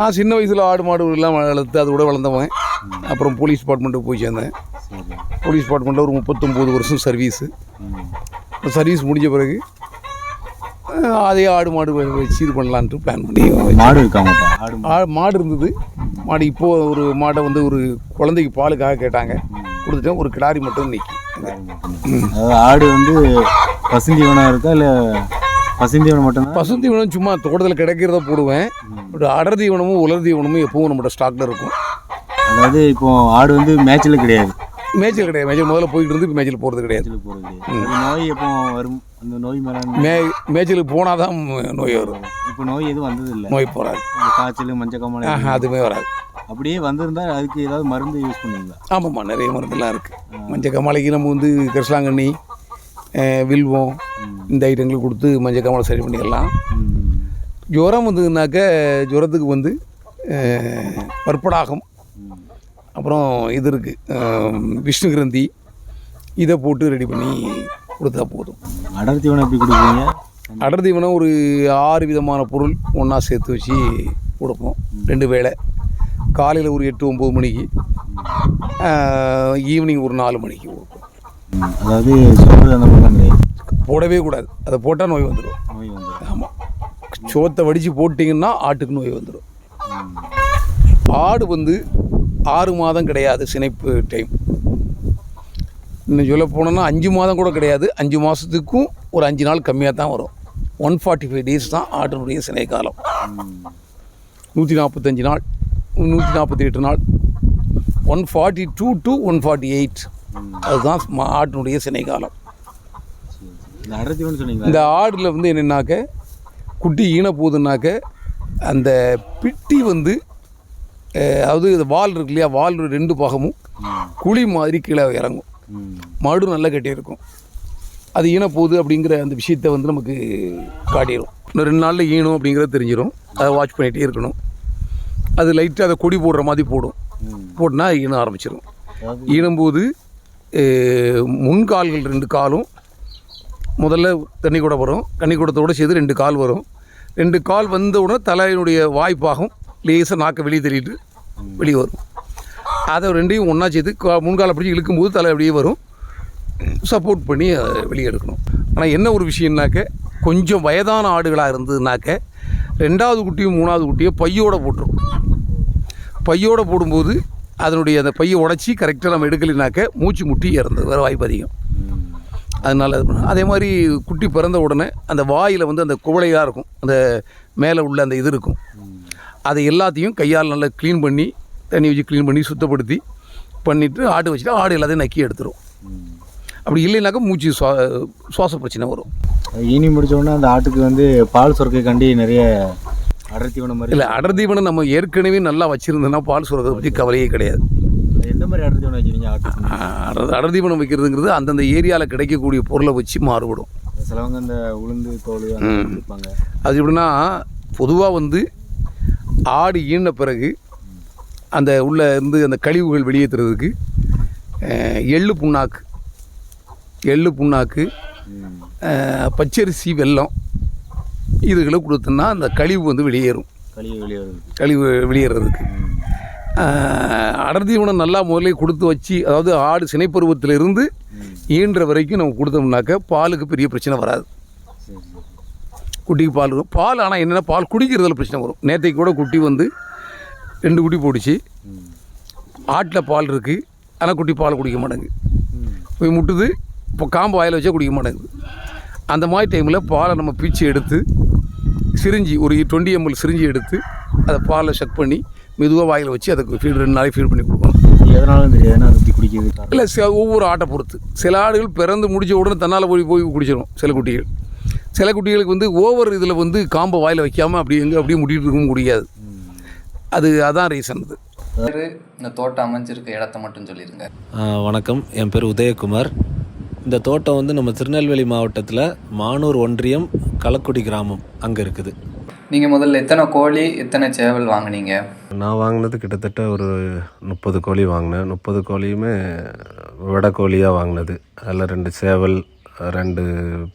நான் சின்ன வயசில் ஆடு மாடு எல்லாம் வளர்த்து அதோட வளர்ந்தவன் அப்புறம் போலீஸ் டிபார்ட்மெண்ட்டுக்கு போய் சேர்ந்தேன். சரி போலீஸ் டிபார்ட்மெண்ட்டில் ஒரு முப்பத்தொம்போது வருஷம் சர்வீஸு சர்வீஸ் முடிஞ்ச பிறகு அதே ஆடு மாடு வச்சு இது பண்ணலான்ட்டு பிளான் பண்ணி மாடு இருக்கா உங்கள்கிட்ட ஆடு மாடு. ஆ- மாடு இருந்தது. மாடு இப்போது ஒரு மாடை வந்து ஒரு குழந்தைக்கு பாலுக்காக கேட்டாங்க. கொடுத்துட்டேன். ஒரு கிடாரி மட்டும் நிற்கி ஆடு வந்து பசுந்தீவனம் இருக்கா? இல்லை பசுந்தீவனம் மட்டும்தான்? பசுந்தீவனம் சும்மா தோட்டத்தில் கிடைக்கிறத போடுவேன். பட் அடர் தீவனமும் உலர் தீவனமும் எப்பவும் நம்மளோட ஸ்டாக்கில் இருக்கும். அதாவது இப்போ ஆடு வந்து மேய்ச்சல் கிடையாது. மேய்ச்சல் கிடையாது. மேய்ச்சல் முதல்ல போயிட்டு இருந்து இப்போ மேய்ச்சல் போகிறது கிடையாது. போகிறது கிடையாது நோய் எப்போ வரும்? அந்த நோய் மேலே மே மேய்ச்சலுக்கு போனால் தான் நோய் வரும். இப்போ நோய் எதுவும் வந்தது இல்லை நோய் போகாது காய்ச்சல் மஞ்சள் காமாலை அதுவுமே வராது. அப்படியே வந்திருந்தா அதுக்கு ஏதாவது மருந்து யூஸ் பண்ணுவீங்களா? ஆமாம்மா நிறைய மருந்தெல்லாம் இருக்குது மஞ்சள் கமாலைக்கு நம்ம வந்து கரிசலாங்கண்ணி அஹ், வில்வம் இந்த ஐட்டங்களை கொடுத்து மஞ்சள் கமாலை சரி பண்ணிக்கலாம் ம். ஜுரம் வந்ததுனாக்க ஜுரத்துக்கு வந்து பற்படாகம். அப்புறம் இது இருக்குது விஷ்ணு கிரந்தி இதை போட்டு ரெடி பண்ணி கொடுத்தா போதும். அடர் தீவனம் எப்படி கொடுக்குறீங்க அடர் தீவனம் ஒரு ஆறு விதமான பொருள் ஒன்றா சேர்த்து வச்சு கொடுப்போம். ரெண்டு வேளை. காலையில் ஒரு எட்டு ஒம்பது மணிக்கு ஈவினிங் ஒரு நாலு மணிக்கு கொடுப்போம். அதாவது போடவே கூடாது. அதை போட்டால் நோய் வந்துடும் நோய் வந்துடும் சோத்தை வடித்து போட்டிங்கன்னா ஆட்டுக்கு நோய் வந்துடும் ஆடு வந்து ஆறு மாதம் கிடையாது சினைப்பு டைம் இன்னும் சொல்ல போனோன்னா அஞ்சு மாதம் கூட கிடையாது. அஞ்சு மாதத்துக்கும் ஒரு அஞ்சு நாள் கம்மியாக தான் வரும். ஒன் ஃபார்ட்டி ஃபைவ் டேஸ் தான் ஆட்டினுடைய சினை காலம். நூற்றி நாற்பத்தஞ்சு நாள் நூற்றி நாற்பத்தி எட்டு நாள். One forty two to one forty eight அதுதான் ஆட்டினுடைய சினை காலம். இந்த ஆடில் வந்து என்னென்னாக்க குட்டி ஈன போகுதுன்னாக்க அந்த பிட்டி வந்து அதாவது இந்த வால் இருக்கு இல்லையா வால் ரெண்டு பாகமும் குழி மாதிரி கீழே இறங்கும். மடு நல்லா கட்டியிருக்கும் அது ஈன போகுது அப்படிங்கிற அந்த விஷயத்த வந்து நமக்கு காட்டிடும் இன்னும் ரெண்டு நாளில் ஈனும் அப்படிங்கிறது தெரிஞ்சிடும் அதை வாட்ச் பண்ணிகிட்டே இருக்கணும். அது லைட்டாக அதை கொடி போடுற மாதிரி போடும். போட்டுனா ஈன ஆரம்பிச்சிடும் ஈனும்போது முன்கால்கள் ரெண்டு காலும் முதல்ல தண்ணி கூட வரும். தண்ணி கூடத்தோடு சேர்த்து ரெண்டு கால் வரும். ரெண்டு கால் வந்த உடனே தலையினுடைய வாய்ப்பாகும். லேசாக நாக்கை வெளியே தள்ளிட்டு வெளியே வரும். அதை ரெண்டையும் ஒன்றா சேர்த்து கா- முன்காலை பிடிச்சி இழுக்கும்போது தலை அப்படியே வரும். சப்போர்ட் பண்ணி அதை வெளியே எடுக்கணும். ஆனால் என்ன ஒரு விஷயம்னாக்க கொஞ்சம் வயதான ஆடுகளாக இருந்ததுனாக்க ரெண்டாவது குட்டியும் மூணாவது குட்டியும் பையோட போட்டுரும். பையோட போடும்போது அதனுடைய அந்த பையை உடச்சி கரெக்டாக நம்ம எடுக்கலைனாக்க மூச்சு முட்டி இறந்து வேறு வாய்ப்பு அதிகம். அதனால் அது மாதிரி குட்டி பிறந்த உடனே அந்த வாயில் வந்து அந்த குவளையாக இருக்கும். அந்த மேலே உள்ள அந்த இது இருக்கும். அதை எல்லாத்தையும் கையால் நல்லா க்ளீன் பண்ணி தண்ணி வச்சு க்ளீன் பண்ணி சுத்தப்படுத்தி பண்ணிவிட்டு ஆடு வச்சுட்டு ஆடு எல்லாத்தையும் நக்கி எடுத்துரும். அப்படி இல்லைனாக்கா மூச்சு சுவா சுவாச பிரச்சனை வரும். ஈனி முடிச்ச உடனே அந்த ஆட்டுக்கு வந்து பால் சுரக்கை கண்டி நிறைய அடர் தீவனம் மாதிரி இல்லை அடர் தீவனம் நம்ம ஏற்கனவே நல்லா வச்சுருந்தோன்னா பால் சுரக்கிறத பற்றி கவலையே கிடையாது. எந்த மாதிரி அடர் தீவனம் வச்சுருங்க ஆட்டுக்கு அடர் அடர் தீவனம் வைக்கிறதுங்கிறது அந்தந்த ஏரியாவில் கிடைக்கக்கூடிய பொருளை வச்சு மாறுபடும். சிலவங்க இந்த உளுந்து தோல் அது எப்படின்னா பொதுவாக வந்து ஆடு ஈன பிறகு அந்த உள்ள இருந்து அந்த கழிவுகள் வெளியேற்றுறதுக்கு எள்ளு புண்ணாக்கு எள்ளு புண்ணாக்கு பச்சரிசி வெல்லம் இதுகளை கொடுத்தோன்னா அந்த கழிவு வந்து வெளியேறும். கழிவு வெளியே வருது கழிவு வெளியேறதுக்கு அடர் தீவனம் நல்லா முதலே கொடுத்து வச்சு அதாவது ஆடு சினைப்பருவத்திலிருந்து ஈன்ற வரைக்கும் நம்ம கொடுத்தோம்னாக்க பாலுக்கு பெரிய பிரச்சனை வராது. குட்டிக்கு பால் வரும். பால் ஆனால் என்னென்னா பால் குடிக்கிறதுல பிரச்சனை வரும். நேற்றைக்கு கூட குட்டி வந்து ரெண்டு குட்டி போட்டுச்சு. ஆட்டில் பால் இருக்குது ஆனால் குட்டி பால் குடிக்க மாட்டேங்குது. போய் முட்டுது. இப்போ காம்பு வாயில் வச்சா குடிக்க மாட்டேங்குது. அந்த மாதிரி டைமில் பாலை நம்ம பிச்சு எடுத்து சிரிஞ்சி ஒரு டுவெண்ட்டி எம்எல் சிரிஞ்சி எடுத்து அதை பாலை செக் பண்ணி மெதுவாக வாயில் வச்சு அதுக்கு ஃபீட் ரெண்டு நாளைக்கு ஃபீட் பண்ணி கொடுக்கணும். இது எதனாலும் தெரியாது இப்படி குடிக்கிறது? இல்லை ஒவ்வொரு ஆட்டை பொறுத்து. சில ஆடுகள் பிறந்து முடிச்ச உடனே தன்னால் போய் போய் குடிச்சிடும் சில குட்டிகள். சில குட்டிகளுக்கு வந்து ஓவர் இதில் வந்து காம்பை வாயில் வைக்காமல் அப்படி எங்கே அப்படியே முட்டிகிட்டு இருக்கவும் முடியாது. அது அதான் ரீசன் அது. பேரு இந்த தோட்டம் அமைஞ்சிருக்க இடத்த மட்டும் சொல்லிடுங்க வணக்கம். என் பேர் உதயகுமார். இந்த தோட்டம் வந்து நம்ம திருநெல்வேலி மாவட்டத்தில் மானூர் ஒன்றியம் களக்குடி கிராமம் அங்கே இருக்குது. நீங்கள் முதல்ல எத்தனை கோழி எத்தனை சேவல் வாங்குனீங்க? நான் வாங்கினது கிட்டத்தட்ட ஒரு முப்பது கோழி வாங்கினேன். முப்பது கோழியுமே விடை கோழியாக வாங்கினது. அதில் ரெண்டு சேவல் ரெண்டு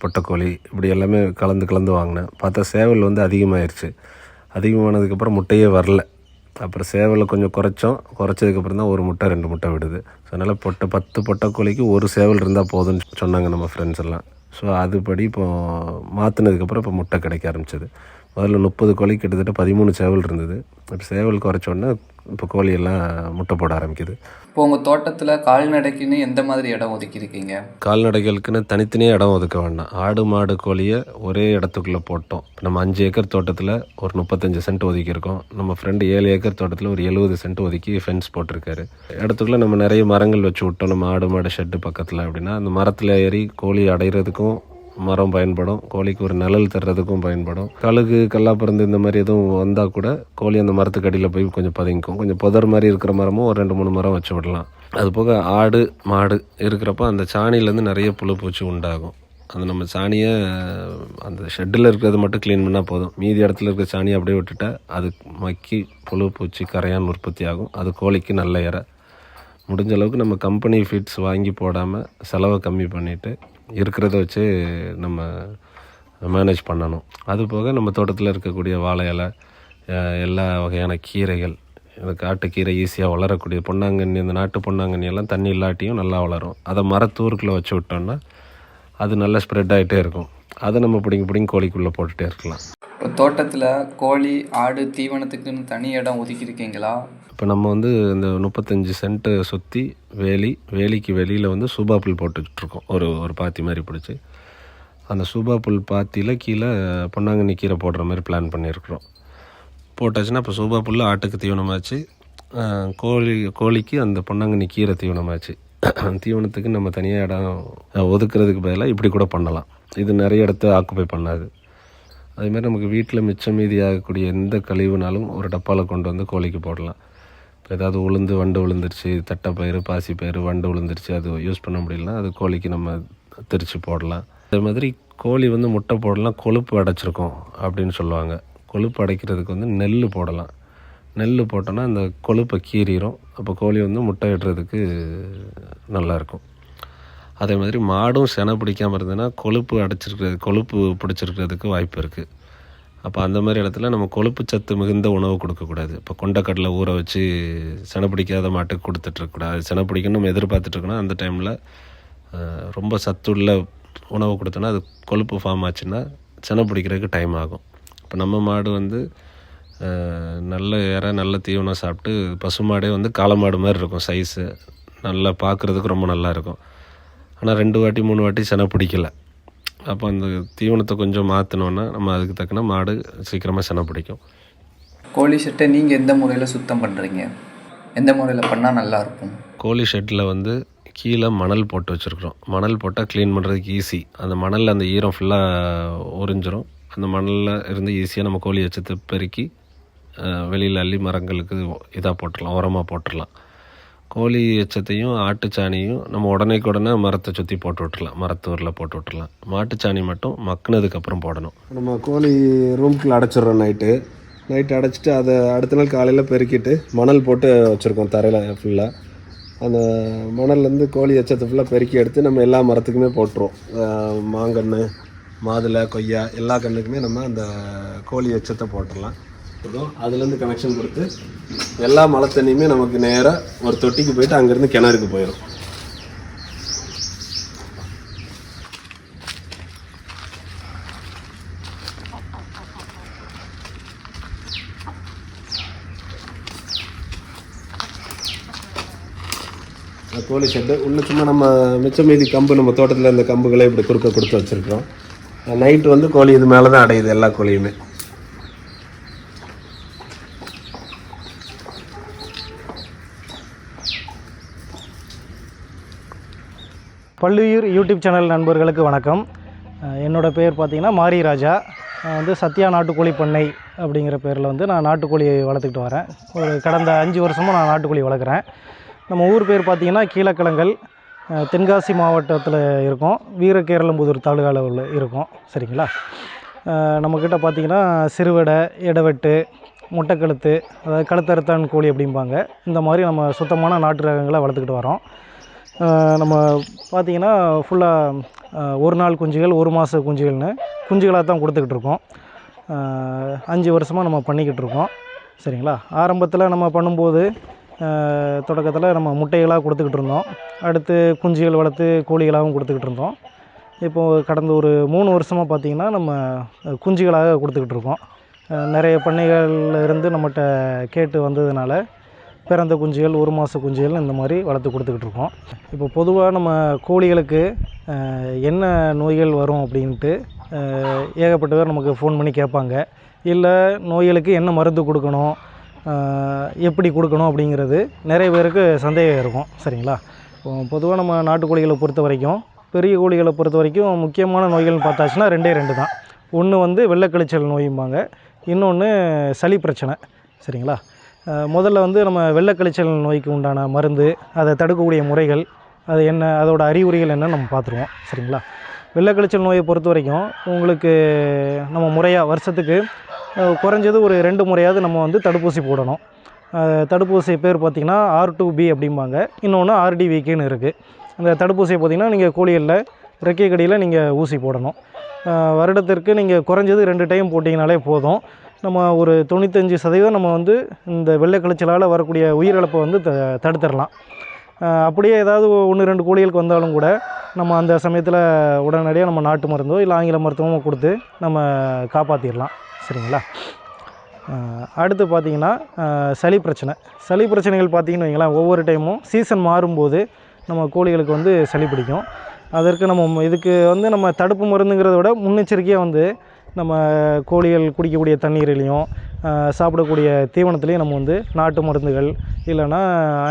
பொட்டைக்கோழி இப்படி எல்லாமே கலந்து கலந்து வாங்கினேன். பார்த்தா சேவல் வந்து அதிகமாயிருச்சு. அதிகமானதுக்கப்புறம் முட்டையே வரல. அப்புறம் சேவலை கொஞ்சம் குறைச்சோம். குறைச்சதுக்கப்புறம் தான் ஒரு முட்டை ரெண்டு முட்டை விடுது. ஸோ அதனால் பொட்டை பத்து பொட்டைக்கோழிக்கு ஒரு சேவல் இருந்தால் போதும்னு சொன்னாங்க நம்ம ஃப்ரெண்ட்ஸ் எல்லாம். ஸோ அதுபடி இப்போ மாற்றினதுக்கப்புறம் இப்போ முட்டை கிடைக்க ஆரம்பிச்சது. முதல்ல முப்பது கோழி கிட்டத்தட்ட பதிமூணு சேவல் இருந்தது. இப்போ சேவல் குறைச்ச உடனே இப்போ கோழி எல்லாம் முட்டை போட ஆரம்பிக்குது. இப்போ உங்கள் தோட்டத்தில் கால்நடைக்குன்னு எந்த மாதிரி இடம் ஒதுக்கியிருக்கீங்க? கால்நடைகளுக்குன்னு தனித்தனியாக இடம் ஒதுக்க வேண்டாம். ஆடு மாடு கோழியை ஒரே இடத்துக்குள்ளே போட்டோம். நம்ம அஞ்சு ஏக்கர் தோட்டத்தில் ஒரு முப்பத்தஞ்சு சென்ட் ஒதுக்கியிருக்கோம். நம்ம ஃப்ரெண்டு ஏழு ஏக்கர் தோட்டத்தில் ஒரு எழுபது சென்ட் ஒதுக்கி ஃபென்ஸ் போட்டிருக்காரு. இடத்துக்குள்ளே நம்ம நிறைய மரங்கள் வச்சு விட்டோம். நம்ம ஆடு மாடு ஷெட்டு பக்கத்தில் அப்படின்னா அந்த மரத்தில் ஏறி கோழி அடைகிறதுக்கும் மரம் பயன்படும் கோழிக்கு ஒரு நிழல் தர்றதுக்கும் பயன்படும். கழுகு கல்லாப்பருந்து இந்த மாதிரி எதுவும் வந்தால் கூட கோழி அந்த மரத்துக்கு அடியில் போய் கொஞ்சம் பதுங்கிக்கும். கொஞ்சம் புதர் மாதிரி இருக்கிற மரமும் ஒரு ரெண்டு மூணு மரம் வச்சு விடலாம். அது போக ஆடு மாடு இருக்கிறப்ப அந்த சாணியிலேருந்து நிறைய புழு பூச்சி உண்டாகும். அந்த நம்ம சாணியை அந்த ஷெட்டில் இருக்கிறது மட்டும் க்ளீன் பண்ணால் போதும். மீதி இடத்துல இருக்கிற சாணியை அப்படியே விட்டுட்டா அது மக்கி புழு பூச்சி கரையான் உற்பத்தி ஆகும். அது கோழிக்கு நல்ல இறை. முடிஞ்ச அளவுக்கு நம்ம கம்பெனி ஃபீட்ஸ் வாங்கி போடாமல் செலவை கம்மி பண்ணிவிட்டு இருக்கிறத வச்சு நம்ம மேனேஜ் பண்ணணும். அது போக நம்ம தோட்டத்தில் இருக்கக்கூடிய வாழை இலை எல்லா வகையான கீரைகள் இந்த காட்டுக்கீரை ஈஸியாக வளரக்கூடிய பொன்னாங்கண்ணி இந்த நாட்டு பொன்னாங்கண்ணி எல்லாம் தண்ணி இல்லாட்டியும் நல்லா வளரும். அதை மரத்தூருக்குள்ளே வச்சு விட்டோம்னா அது நல்லா ஸ்ப்ரெட் ஆகிட்டே இருக்கும். அதை நம்ம பிடிங்கி பிடிங்கி கோழிக்குள்ளே போட்டுகிட்டே இருக்கலாம். இப்போ தோட்டத்தில் கோழி ஆடு தீவனத்துக்குன்னு தனி இடம் ஒதுக்கியிருக்கீங்களா? இப்போ நம்ம வந்து இந்த முப்பத்தஞ்சு சென்ட்டு சுற்றி வேலி வேலிக்கு வெளியில் வந்து சூபா புல் போட்டுட்ருக்கோம். ஒரு ஒரு பாத்தி மாதிரி பிடிச்சி. அந்த சூபா புல் பாத்தியில் கீழே பொன்னாங்கண்ணி கீரை போடுற மாதிரி பிளான் பண்ணியிருக்கிறோம். போட்டாச்சுன்னா இப்போ சூபா புல் ஆட்டுக்கு தீவனமாச்சு. கோழி கோழிக்கு அந்த பொன்னாங்கண்ணி கீரை தீவனமாச்சு. தீவனத்துக்கு நம்ம தனியாக இடம் ஒதுக்கிறதுக்கு ஒதுக்குறதுக்கு பதிலாக இப்படி கூட பண்ணலாம். இது நிறைய இடத்த ஆக்குப்பை பண்ணாது. அதேமாதிரி நமக்கு வீட்டில் மிச்சம் மீதி ஆகக்கூடிய எந்த கழிவுனாலும் ஒரு டப்பாவில் கொண்டு வந்து கோழிக்கு போடலாம். இப்போ ஏதாவது உளுந்து வண்டு விழுந்துருச்சு தட்டைப்பயிறு பாசிப்பயிறு வண்டு விழுந்துருச்சு அது யூஸ் பண்ண முடியலனா அது கோழிக்கு நம்ம திரிச்சு போடலாம். அதே மாதிரி கோழி வந்து முட்டை போடலாம் கொழுப்பு அடைச்சிருக்கும் அப்படின்னு சொல்லுவாங்க. கொழுப்பு அடைக்கிறதுக்கு வந்து நெல் போடலாம். நெல் போட்டோன்னா அந்த கொழுப்பை கீறிடும் அப்போ கோழி வந்து முட்டை இடுறதுக்கு நல்லாயிருக்கும். அதே மாதிரி மாடும் செனை பிடிக்காமல் இருந்ததுன்னா கொழுப்பு அடைச்சிருக்கிறது கொழுப்பு பிடிச்சிருக்கிறதுக்கு வாய்ப்பு இருக்குது அப்போ அந்த மாதிரி இடத்துல நம்ம கொழுப்பு சத்து மிகுந்த உணவு கொடுக்கக்கூடாது இப்போ கொண்டக்கடலை ஊற வச்சு செனை பிடிக்காத மாட்டுக்கு கொடுத்துட்ருக்கக்கூடாது செனை பிடிக்கணும் நம்ம எதிர்பார்த்துட்ருக்கணும் அந்த டைமில் ரொம்ப சத்துள்ள உணவு கொடுத்தோன்னா அது கொழுப்பு ஃபார்ம் ஆச்சுன்னா செனை பிடிக்கிறதுக்கு டைம் ஆகும். இப்போ நம்ம மாடு வந்து நல்ல இற நல்ல தீவனம் சாப்பிட்டு பசுமாடே வந்து காளை மாடு மாதிரி இருக்கும் சைஸு நல்லா பார்க்குறதுக்கு ரொம்ப நல்லா இருக்கும். ஆனால் ரெண்டு வாட்டி மூணு வாட்டி செனை பிடிக்கல. அப்போ அந்த தீவனத்தை கொஞ்சம் மாற்றினோன்னா நம்ம அதுக்கு தக்கன மாடு சீக்கிரமாக செனை பிடிக்கும். கோழி ஷெட்டை நீங்கள் எந்த முறையில் சுத்தம் பண்ணுறீங்க எந்த முறையில் பண்ணால் நல்லாயிருக்கும் கோழி ஷெட்டில் வந்து கீழே மணல் போட்டு வச்சுருக்குறோம். மணல் போட்டால் க்ளீன் பண்ணுறதுக்கு ஈஸி அந்த மணலில் அந்த ஈரம் ஃபுல்லாக உறிஞ்சிரும். அந்த மணலில் இருந்து ஈஸியாக நம்ம கோழி எச்சத்தை பெருக்கி வெளியில் அள்ளி மரங்களுக்கு இதாக போட்டுடலாம் உரமாக போட்டுடலாம். கோழி எச்சத்தையும் ஆட்டுச்சாணியும் நம்ம உடனேக்கு உடனே மரத்தை சுற்றி போட்டு விட்ரலாம் மரத்தூரில் போட்டு விட்டுறலாம். மாட்டுச்சாணி மட்டும் மக்குனதுக்கப்புறம் போடணும். நம்ம கோழி ரூம்குள்ளே அடைச்சிடுறோம் நைட்டு. நைட்டு அடைச்சிட்டு அதை அடுத்த நாள் காலையில் பெருக்கிட்டு மணல் போட்டு வச்சுருக்கோம் தரையில் ஃபுல்லாக அந்த மணல்லேருந்து கோழி எச்சத்தை ஃபுல்லாக பெருக்கி எடுத்து நம்ம எல்லா மரத்துக்குமே போட்டுருவோம். மாங்கன்று மாதுளை கொய்யா எல்லா கண்ணுக்குமே நம்ம அந்த கோழி எச்சத்தை போட்டுடலாம். கொடுத்துருக்கோம். அதுலேருந்து கனெக்ஷன் கொடுத்து எல்லா மழை தண்ணியுமே நமக்கு நேராக ஒரு தொட்டிக்கு போயிட்டு அங்கேருந்து கிணறுக்கு போயிடும் கோழி ஷெட்டு உள்ள சும்மா நம்ம மிச்சம் மீதி கம்பு நம்ம தோட்டத்தில் இந்த கம்புகளை இப்படி குறுக்க கொடுத்து வச்சுருக்கோம் நைட்டு வந்து கோழி இது மேலே தான் அடையுது எல்லா கோழியுமே. பள்ளியூர் யூடியூப் சேனல் நண்பர்களுக்கு வணக்கம். என்னோடய என்னோட பேர் பார்த்திங்கன்னா மாரி ராஜா. வந்து சத்யா நாட்டுக்கோழி பண்ணை அப்படிங்கிற பேரில் வந்து நான் நாட்டுக்கோழி வளர்த்துக்கிட்டு வரேன். ஒரு கடந்த அஞ்சு வருஷமாக நான் நாட்டுக்கோழி வளர்க்குறேன். நம்ம ஊர் பேர் பார்த்திங்கன்னா கீழக்கிழங்கல். தென்காசி மாவட்டத்தில் இருக்கோம். வீரகேரளம்புதூர் தாலுகாவில் உள்ள இருக்கோம். சரிங்களா? நம்மக்கிட்ட பார்த்தீங்கன்னா சிறுவடை இடவெட்டு முட்டைக்கழுத்து அதாவது கழுத்தறுத்தான் கோழி அப்படிம்பாங்க. இந்த மாதிரி நம்ம சுத்தமான நாட்டு ரகங்களை வளர்த்துக்கிட்டு வரோம். நம்ம பார்த்தீங்கன்னா ஃபுல்லாக ஒரு நாள் குஞ்சுகள் ஒரு மாத குஞ்சுகள்னு குஞ்சுகளாக தான் கொடுத்துக்கிட்டு இருக்கோம் அஞ்சு வருஷமாக நம்ம பண்ணிக்கிட்டு இருக்கோம் சரிங்களா? ஆரம்பத்தில் நம்ம பண்ணும்போது தொடக்கத்தில் நம்ம முட்டைகளாக கொடுத்துக்கிட்டு இருந்தோம் அடுத்து குஞ்சுகள் வளர்த்து கோழிகளாகவும் கொடுத்துக்கிட்டு இருந்தோம் இப்போது கடந்த ஒரு மூணு வருஷமாக பார்த்திங்கன்னா நம்ம குஞ்சுகளாக கொடுத்துக்கிட்டு இருக்கோம் நிறைய பண்ணைகளில் இருந்து நம்மகிட்ட கேட்டு வந்ததுனால பிறந்த குஞ்சுகள் ஒரு மாத குஞ்சுகள் இந்த மாதிரி வளர்த்து கொடுத்துக்கிட்டு இருக்கோம். இப்போ பொதுவாக நம்ம கோழிகளுக்கு என்ன நோய்கள் வரும் அப்படின்ட்டு ஏகப்பட்ட பேர் நமக்கு ஃபோன் பண்ணி கேட்பாங்க. இல்லை நோய்களுக்கு என்ன மருந்து கொடுக்கணும் எப்படி கொடுக்கணும் அப்படிங்கிறது நிறைய பேருக்கு சந்தேகம் இருக்கும். சரிங்களா? பொதுவாக நம்ம நாட்டுக்கோழிகளை பொறுத்த வரைக்கும் பெரிய கோழிகளை பொறுத்த வரைக்கும் முக்கியமான நோய்கள்னு பார்த்தாச்சுன்னா ரெண்டே ரெண்டு தான். ஒன்று வந்து வெள்ளைக்கழிச்சல் நோயும்பாங்க. இன்னொன்று சளி பிரச்சனை. சரிங்களா? முதல்ல வந்து நம்ம வெள்ளைக்கழிச்சல் நோய்க்கு உண்டான மருந்து அதை தடுக்கக்கூடிய முறைகள் அது என்ன அதோட அறிகுறிகள் என்னன்னு நம்ம பார்த்துருவோம். சரிங்களா? வெள்ளைக்கழிச்சல் நோயை பொறுத்த வரைக்கும் உங்களுக்கு நம்ம முறையாக வருஷத்துக்கு குறைஞ்சது ஒரு ரெண்டு முறையாவது நம்ம வந்து தடுப்பூசி போடணும். தடுப்பூசி பேர் பார்த்திங்கன்னா ஆர் டூ பி அப்படிம்பாங்க. இன்னொன்று ஆர்டிவிக்குன்னு இருக்குது அந்த தடுப்பூசியை பார்த்திங்கன்னா நீங்கள் கோழிகளில் ரெக்கை கடியில் நீங்கள் ஊசி போடணும். வருடத்திற்கு நீங்கள் குறைஞ்சது ரெண்டு டைம் போட்டிங்கனாலே போதும். நம்ம ஒரு தொண்ணூத்தஞ்சு சதவீதம் நம்ம வந்து இந்த வெள்ளை கிளைச்சலால் வரக்கூடிய உயிரிழப்பை வந்து த தடுத்துடலாம். அப்படியே ஏதாவது ஒன்று ரெண்டு கோழிகளுக்கு வந்தாலும் கூட நம்ம அந்த சமயத்தில் உடனடியாக நம்ம நாட்டு மருந்தோ இல்லை ஆங்கில மருத்துவமோ கொடுத்து நம்ம காப்பாற்றிடலாம் சரிங்களா? அடுத்து பார்த்திங்கன்னா சளி பிரச்சனை. சளி பிரச்சனைகள் பார்த்திங்கன்னு வைங்களேன் ஒவ்வொரு டைமும் சீசன் மாறும்போது நம்ம கோழிகளுக்கு வந்து சளி பிடிக்கும். அதற்கு நம்ம இதுக்கு வந்து நம்ம தடுப்பு மருந்துங்கிறத விட முன்னெச்சரிக்கையாக வந்து நம்ம கோழிகள் குடிக்கக்கூடிய தண்ணீர்லேயும் சாப்பிடக்கூடிய தீவனத்துலேயும் நம்ம வந்து நாட்டு மருந்துகள் இல்லைன்னா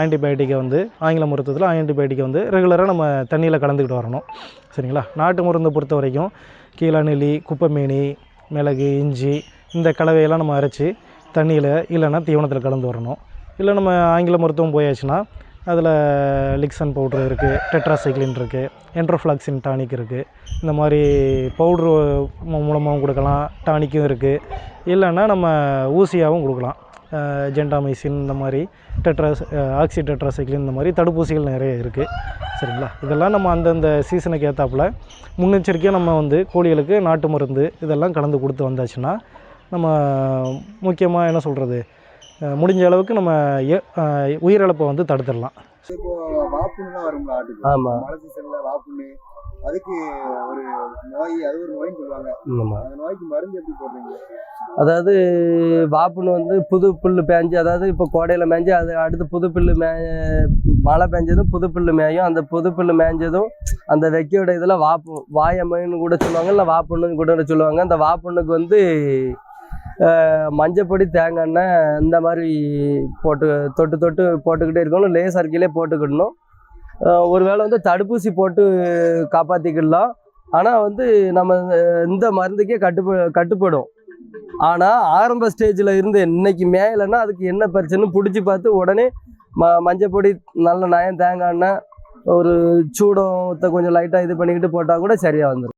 ஆன்டிபயோட்டிக்கை வந்து ஆங்கில மருத்துவத்தில் ஆன்டிபயோட்டிக்கை வந்து ரெகுலராக நம்ம தண்ணியில் கலந்துக்கிட்டு வரணும். சரிங்களா? நாட்டு மருந்தை பொறுத்த வரைக்கும் கீழாநெல்லி குப்பைமேனி மிளகு இஞ்சி இந்த கலவையெல்லாம் நம்ம அரைச்சி தண்ணியில் இல்லைன்னா தீவனத்தில் கலந்து வரணும். இல்லை நம்ம ஆங்கில மருத்துவம் போயாச்சுன்னா அதில் லிக்சன் பவுட்ரு இருக்குது டெட்ராசைக்ளின் இருக்குது என்ட்ரோஃப்ளாக்சின் டானிக் இருக்குது இந்த மாதிரி பவுட்ரு மூலமாகவும் கொடுக்கலாம் டானிக்கும் இருக்குது இல்லைன்னா நம்ம ஊசியாகவும் கொடுக்கலாம். ஜென்டாமைசின் இந்த மாதிரி டெட்ராஸ் ஆக்சி டெட்ராசைக்ளின் இந்த மாதிரி தடுப்பூசிகள் நிறைய இருக்குது சரிங்களா? இதெல்லாம் நம்ம அந்தந்த சீசனுக்கு ஏற்றாப்புல முன்னெச்சரிக்கையாக நம்ம வந்து கோழிகளுக்கு நாட்டு மருந்து இதெல்லாம் கலந்து கொடுத்து வந்தாச்சுன்னா நம்ம முக்கியமாக என்ன சொல்கிறது முடிஞ்ச அளவுக்கு நம்ம உயிரிழப்பை வந்து தடுத்துடலாம். இப்போ வாப்புண்ணுலாம் வரும்ல ஆட்டுக்கு. ஆமாம் மழை சீசன்ல வாப்புண்ணு அதுக்கு ஒரு நோய் அது ஒரு நோய்னு சொல்லுவாங்க. அந்த நோய்க்கு மருந்து எப்படி போடுறீங்க? அதாவது வாப்புன்னு வந்து புது புல் மேய்ஞ்சி அதாவது இப்போ கோடையில் மேய்ஞ்சி அது அடுத்து புது புல் மே மழை பெஞ்சதும் புது புல் மேயும் அந்த புது புல் மேய்ஞ்சதும் அந்த வெக்கையோட இதில் வாப்பு வாயம்மைன்னு கூட சொல்லுவாங்க இல்லை வாப்புன்னு கூட சொல்லுவாங்க. அந்த வாப்புண்ணுக்கு வந்து மஞ்சப்பொடி தேங்காய் எண்ணெய் இந்த மாதிரி போட்டு தொட்டு தொட்டு போட்டுக்கிட்டே இருக்கணும். லேஸ் அருகிலே போட்டுக்கிடணும். ஒருவேளை வந்து தடுப்பூசி போட்டு காப்பாற்றிக்கிடலாம் ஆனால் வந்து நம்ம இந்த மருந்துக்கே கட்டுப்ப கட்டுப்படும். ஆனால் ஆரம்ப ஸ்டேஜில் இருந்து இன்னைக்கு மேயலைன்னா அதுக்கு என்ன பிரச்சனைன்னு பிடிச்சி பார்த்து உடனே ம மஞ்சப்பொடி நல்ல நயம் தேங்காய் எண்ணெய் ஒரு சூடத்தை கொஞ்சம் லைட்டாக இது பண்ணிக்கிட்டு போட்டால் கூட சரியாக வந்துடும்